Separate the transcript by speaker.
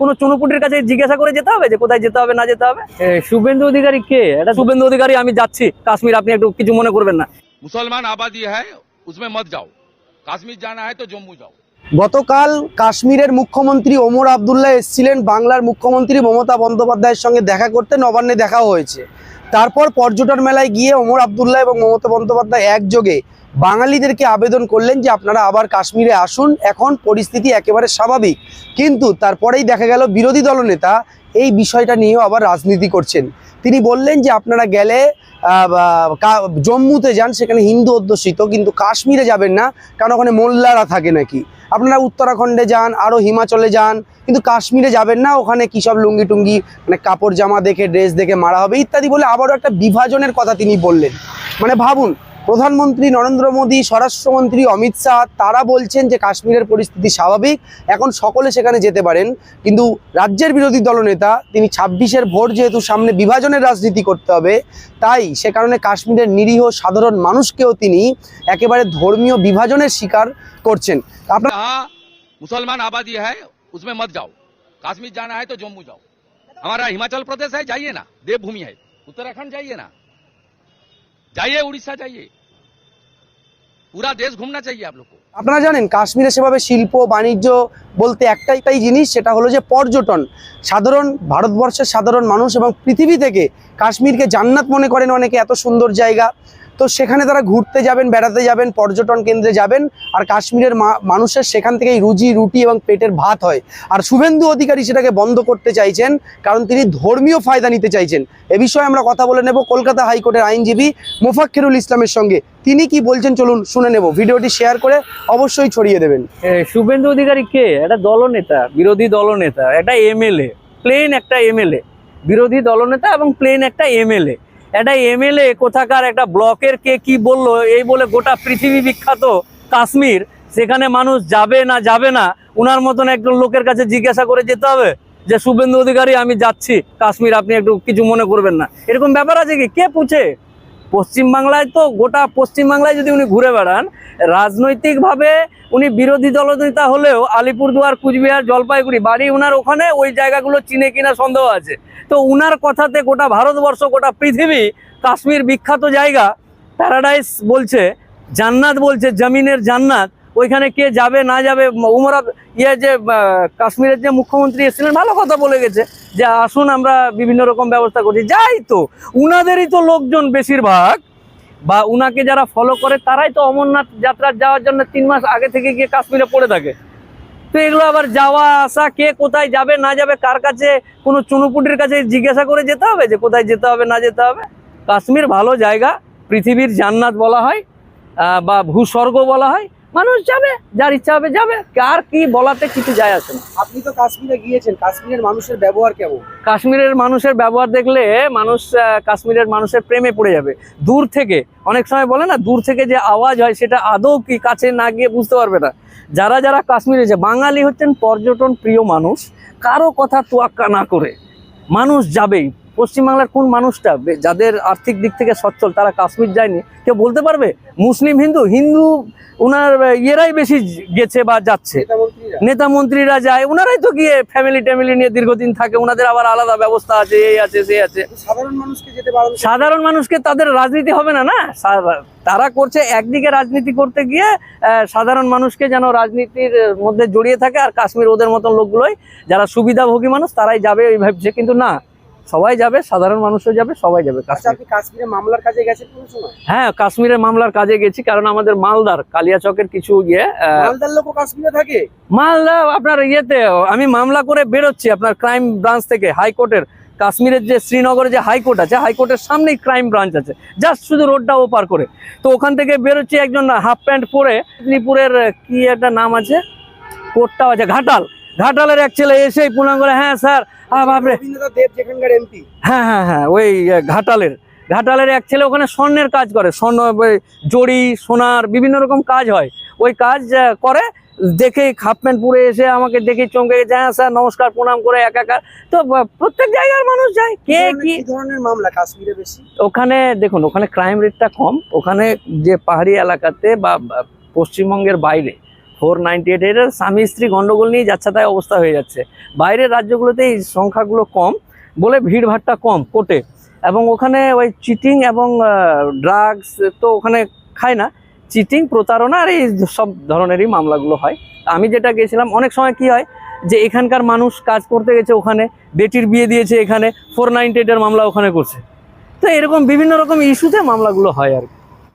Speaker 1: কোনো চুনুপুটির কাছে জিজ্ঞাসা করে যেতে হবে যে কোথায় যেতে হবে না যেতে হবে? শুভেন্দু অধিকারী কে? এটা শুভেন্দু অধিকারী আমি যাচ্ছি। কাশ্মীর আপনি একটু কিছু মনে করবেন না।
Speaker 2: মুসলমান আবাদী হ্যাঁ মত যাও। কাশ্মীর জানা হয় তো জম্মু যাও।
Speaker 3: গতকাল কাশ্মীরের মুখ্যমন্ত্রী ওমর আবদুল্লাহ এসেছিলেন বাংলার মুখ্যমন্ত্রী মমতা বন্দ্যোপাধ্যায়ের সঙ্গে দেখা করতে নবান্নে দেখা হয়েছে। তারপর পর্যটন মেলায় গিয়ে ওমর আবদুল্লাহ এবং মমতা বন্দ্যোপাধ্যায় একযোগে বাঙালিদেরকে আবেদন করলেন যে আপনারা আবার কাশ্মীরে আসুন। এখন পরিস্থিতি একেবারে স্বাভাবিক। কিন্তু তারপরেই দেখা গেল বিরোধী দলনেতা এই বিষয়টা নিয়েও আবার রাজনীতি করছেন। তিনি বললেন যে আপনারা গেলে জম্মুতে যান, সেখানে হিন্দু অধ্যুষিত, কিন্তু কাশ্মীরে যাবেন না, কারণ ওখানে মোল্লারা থাকে নাকি। আপনারা উত্তরাখণ্ডে যান আরও হিমাচলে যান, কিন্তু কাশ্মীরে যাবেন না, ওখানে কী সব লুঙ্গি টুঙ্গি মানে কাপড় জামা দেখে, ড্রেস দেখে মারা হবে, ইত্যাদি বলে আবারও একটা বিভাজনের কথা তিনি বললেন। মানে ভাবুন প্রধানমন্ত্রী নরেন্দ্র মোদী স্বরাষ্ট্রমন্ত্রী অমিত শাহ তারা বলছেন যে কাশ্মীরের পরিস্থিতি স্বাভাবিক এখন সকলে সেখানে যেতে পারেন কিন্তু রাজ্যের বিরোধী দলনেতা তিনি ছাব্বিশের ভোট যেহেতু সামনে বিভাজনের রাজনীতি করতে হবে তাই সে কারণে কাশ্মীরের নিরীহ সাধারণ মানুষকেও তিনি একেবারে ধর্মীয় বিভাজনের শিকার করছেন আপনার
Speaker 2: जहाँ मुसलमान आबादी है उसमें मत जाओ कश्मीर जाना है तो जम्मू जाओ हमारा हिमाचल प्रदेश है जाइए ना देवभूमि है उत्तराखंड जाइए ना जाइए उड़ीसा जाइए पूरा देश घूमना चाहिए आप लोग को
Speaker 3: আপনারা জানেন কাশ্মীরে সেভাবে শিল্প বাণিজ্য বলতে একটাই তাই জিনিস সেটা হলো যে পর্যটন সাধারণ ভারতবর্ষের সাধারণ মানুষ এবং পৃথিবী থেকে কাশ্মীরকে জান্নাত মনে করেন অনেকে এত সুন্দর জায়গা তো সেখানে তারা ঘুরতে যাবেন, বেড়াতে যাবেন, পর্যটন কেন্দ্রে যাবেন আর কাশ্মীরের মানুষের সেখান থেকেই রুজি, রুটি এবং পেটের ভাত হয়। আর শুভেন্দু অধিকারী সেটাকে বন্ধ করতে চাইছেন কারণ তিনি ধর্মীয় ফায়দা নিতে চাইছেন। এ বিষয়ে আমরা কথা বলে নেব কলকাতা হাইকোর্টের আইনজীবী মোফাক্কিরুল ইসলামের সঙ্গে। তিনি কি বলছেন চলুন শুনে নেব। ভিডিওটি শেয়ার করে অবশ্যই ছড়িয়ে দেবেন।
Speaker 1: শুভেন্দু অধিকারী কে? এটা দলনেতা, বিরোধী দলনেতা একটা এমএলএ প্লেন একটা এমএলএ। বিরোধী দলনেতা এবং প্লেন একটা এমএলএ। একটা এমএলএ কোথাকার একটা ব্লকের কে কি বলল, এই বলে গোটা পৃথিবী বিখ্যাত কাশ্মীর, সেখানে মানুষ যাবে না যাবে না। উনার মতন একজন লোকের কাছে জিজ্ঞাসা করে যেতে হবে যে, শুভেন্দু অধিকারী, আমি যাচ্ছি। কাশ্মীর আপনি একটু কিছু মনে করবেন না। এরকম ব্যাপার আছে কি? কে পুছে? পশ্চিমবাংলায় তো গোটা পশ্চিমবাংলায় যদি উনি ঘুরে বেড়ান, রাজনৈতিকভাবে উনি বিরোধী দলনেতা হলেও আলিপুরদুয়ার, কুচবিহার, জলপাইগুড়ি, বাড়ি উনার ওখানে ওই জায়গাগুলো চিনে কিনা সন্দেহ আছে। তো উনার কথাতে গোটা ভারতবর্ষ, গোটা পৃথিবী কাশ্মীর বিখ্যাত জায়গা প্যারাডাইস বলছে, জান্নাত বলছে, জমিনের জান্নাত। ওইখানে কে যাবে, না যাবে, উমর ইয়ে যে কাশ্মীরের যে মুখ্যমন্ত্রী এসেছিলেন, ভালো কথা বলে গেছে যে আসুন আমরা বিভিন্ন রকম ব্যবস্থা করছি। যাই তো, উনাদেরই তো লোকজন বেশিরভাগ, বা উনাকে যারা ফলো করে, তারাই তো অমরনাথ যাত্রা যাওয়ার জন্য তিন মাস আগে থেকে গিয়ে কাশ্মীরে পড়ে থাকে। তো এগুলো আবার যাওয়া, আসা, কে কোথায় যাবে, না যাবে, কার কাছে, কোনো চুনুপুটির কাছে জিজ্ঞাসা করে যেতে হবে যে কোথায় যেতে হবে, না যেতে হবে? কাশ্মীর ভালো জায়গা, পৃথিবীর জান্নাত বলা হয় বা ভূস্বর্গ বলা হয় মানুষ যাবে যার ইচ্ছা হবে যাবে কার কি বলাতে কিছু যায় আসে না।
Speaker 3: আপনি তো কাশ্মীরে গিয়েছেন কাশ্মীরের মানুষের ব্যবহার কেমন?
Speaker 1: কাশ্মীরের মানুষের ব্যবহার দেখলে মানুষ কাশ্মীরের মানুষের প্রেমে পড়ে যাবে। দূর থেকে অনেক সময় বলে না দূর থেকে যে আওয়াজ হয় সেটা আদৌ কি কাছে না গিয়ে বুঝতে পারবে না। যারা যারা কাশ্মীরে যে বাঙালি হচ্ছেন পর্যটন প্রিয় মানুষ কারও কথা তোয়াক্কা না করে মানুষ যাবেই। পশ্চিমবাংলার কোন মানুষটা যাদের আর্থিক দিক থেকে সচ্ছল তারা কাশ্মীর যায়নি? কেউ বলতে পারবে? মুসলিম হিন্দু? হিন্দু ওনার ইয়েরাই বেশি গেছে বা যাচ্ছে। নেতা মন্ত্রীরা যায় ওনারাই তো গিয়ে ফ্যামিলি ট্যামিলি নিয়ে দীর্ঘদিন থাকে ওনাদের আবার আলাদা ব্যবস্থা আছে এই আছে সে আছে।
Speaker 3: সাধারণ মানুষকে যেতে পারেন
Speaker 1: সাধারণ মানুষকে তাদের রাজনীতি হবে না না? তারা করছে একদিকে রাজনীতি করতে গিয়ে সাধারণ মানুষকে যেন রাজনীতির মধ্যে জড়িয়ে থাকে আর কাশ্মীর ওদের মতন লোকগুলোই যারা সুবিধাভোগী মানুষ তারাই যাবে ওই ভাবছে। কিন্তু না সবাই যাবে সাধারণ মানুষও যাবে সবাই যাবে
Speaker 3: আচ্ছা
Speaker 1: কাশ্মীর।
Speaker 3: মামলার কাজে গেছেন
Speaker 1: হ্যাঁ কাশ্মীরের মামলার কাজে গেছি কারণ আমাদের মালদার কালিয়াচকের কিছু ইয়ে
Speaker 3: মালদার লোক কাশ্মীরে থাকে?
Speaker 1: মালদা আপনার ইয়েতে আমি মামলা করে বেরোচ্ছি আপনার ক্রাইম ব্রাঞ্চ থেকে হাইকোর্টের। কাশ্মীরের যে শ্রীনগরে যে হাইকোর্ট আছে হাইকোর্টের সামনেই ক্রাইম ব্রাঞ্চ আছে জাস্ট শুধু রোডটা ওপার করে। তো ওখান থেকে বেরোচ্ছি একজন হাফ প্যান্ট পরে মেদিনীপুরের কি একটা নাম আছে? কোর্টটাও আছে ঘাটাল। ঘাটালের এক ছেলে এসেই করে হ্যাঁ স্যার আহ বাপরে।
Speaker 3: দেব যেখানকার এমপি।
Speaker 1: হ্যাঁ হ্যাঁ হ্যাঁ ওই ঘাটালের। ঘাটালের এক ছেলে ওখানে স্বর্ণের কাজ করে স্বর্ণ ওই জড়ি সোনার বিভিন্ন রকম কাজ হয়। ওই কাজ করে দেখে হাফ প্যান্ট পরে এসে আমাকে দেখে চমকে গেছে হ্যাঁ স্যার নমস্কার প্রণাম করে একাকার তো প্রত্যেক জায়গার মানুষ যায় কে কি
Speaker 3: ধরনের মামলা কাশ্মীরে বেশি?
Speaker 1: ওখানে দেখুন ওখানে ক্রাইম রেটটা কম ওখানে যে পাহাড়ি এলাকাতে বা পশ্চিমবঙ্গের বাইরে ফোর নাইনটি এইট, এটা স্বামী স্ত্রী গণ্ডগোল নিয়ে যাচ্ছে, তাই অবস্থা হয়ে যাচ্ছে। বাইরের রাজ্যগুলোতে এই সংখ্যাগুলো কম, বলে ভিড়ভাড়টা কম কোর্টে। এবং ওখানে ওই চিটিং এবং ড্রাগস তো ওখানে খায় না। চিটিং, প্রতারণা আর এই সব ধরনেরই মামলাগুলো হয়। আমি যেটা গেছিলাম, অনেক সময় কি হয় যে এখানকার মানুষ কাজ করতে গেছে ওখানে, বেটির বিয়ে দিয়েছে এখানে, ফোর নাইনটি এইটের মামলা ওখানে করছে। তো এরকম বিভিন্ন রকম ইস্যুতে মামলাগুলো হয় আর কি।